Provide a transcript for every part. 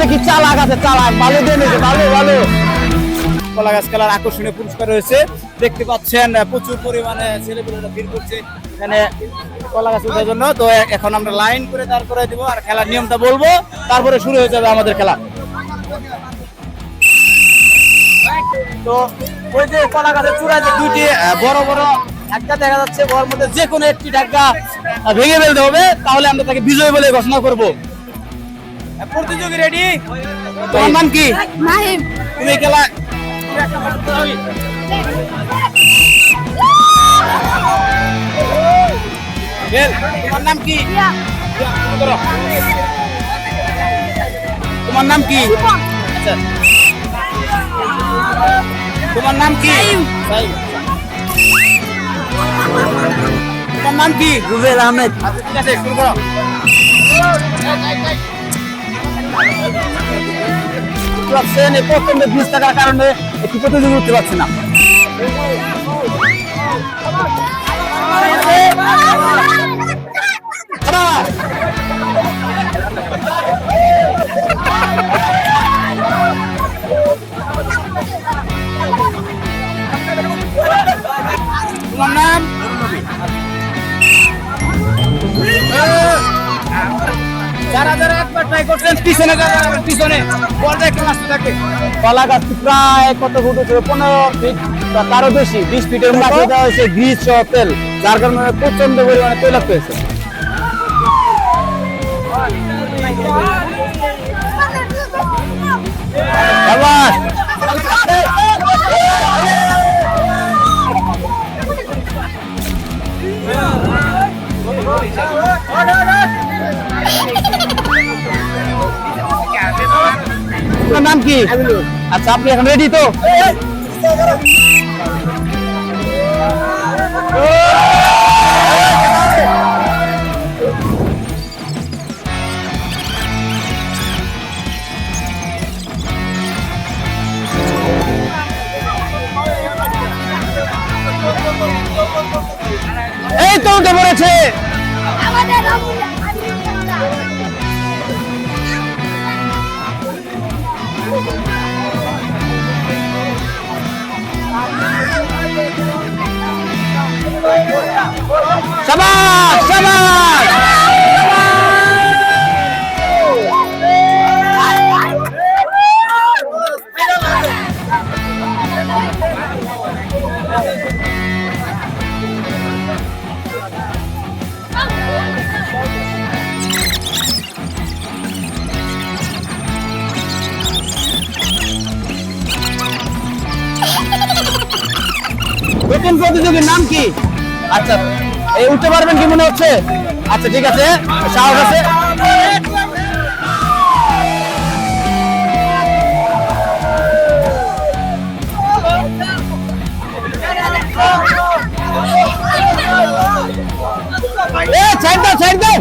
দেখি চালাক আছে চালাক। ভালো দিয়ে ভালো ভালো। কলা গাছ খেলার আকর্ষণীয় পুরস্কার রয়েছে। দেখতে পাচ্ছেন প্রচুর পরিমাণে ছেলেপেলেরা ভিড় করছে এখানে কলা গাছ ওঠার জন্য। তো এখন আমরা লাইন করে দাঁড় করে দিব আর খেলার নিয়মটা বলব। তারপরে শুরু হয়ে যাবে আমাদের খেলা। তো ওই যে কলা গাছের চূড়ায় যে দুইটি বড় বড় ধাক্কা দেখা যাচ্ছে ওর মধ্যে যে কোনো একটি আহ, ভেঙে ফেলতে হবে। তাহলে আমরা তাকে বিজয় বলে ঘোষণা করব। প্রতিযোগী রেডি তোমার নাম কি? মাহিম। তুমি খেলা তোমার নাম কি? তোমার নাম কি? আচ্ছা। তোমার নাম কি? তোমার নাম কি? রুবেল আহমেদ। আচ্ছা ঠিক আছে শুরু করো। পাচ্ছেন এই প্রচণ্ড থাকার কারণে একটু উঠতে পারছে না। ট্রাই করছেন? পিছনে যারা যারা পিছনে। বলটা একটু আসতে থাকে কলা গাছটি প্রায় কত ফুট উঠে পনেরো ফিট বা তারও বেশি বিশ ফিটের মতো দেওয়া হয়েছে গ্রিজ সহ তেল যার কারণে প্রচণ্ড পরিমাণে তৈলাক্ত হয়েছে। আপনার নাম কি? আচ্ছা আপনি এখন রেডি তো? এই তো উঠে পড়েছে। আমাদের সাবাস সাবাস নতুন প্রতিযোগীর নাম কি আচ্ছা এই উঠতে পারবেন কি মনে হচ্ছে? আচ্ছা ঠিক আছে, সাহস আছে। ছাড় দাও ছাড় দাও।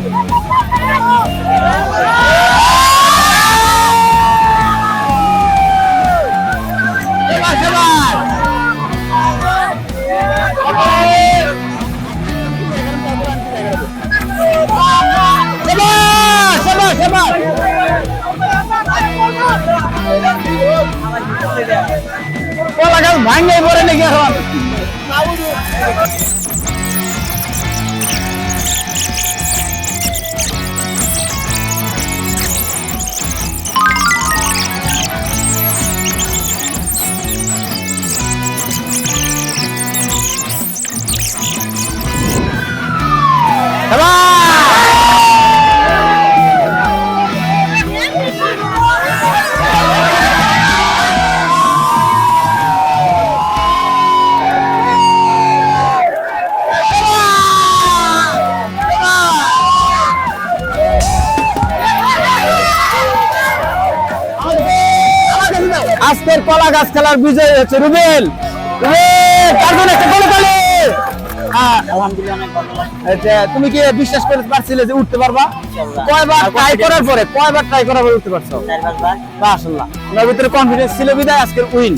এবার কলা গাছ ভাঙে পড়ে নাকি এখন? আজকের কলা গাছ খেলার বিজয়ী হচ্ছে রুবেল। আচ্ছা, তুমি কি বিশ্বাস করতে পারছিলে যে উঠতে পারবা? কয়বার ট্রাই করার পরে কয়বার ট্রাই করার পরে উঠতে পারছ? মাশাআল্লাহ। ভিতরে কনফিডেন্স ছিল বিদায় আজকের উইন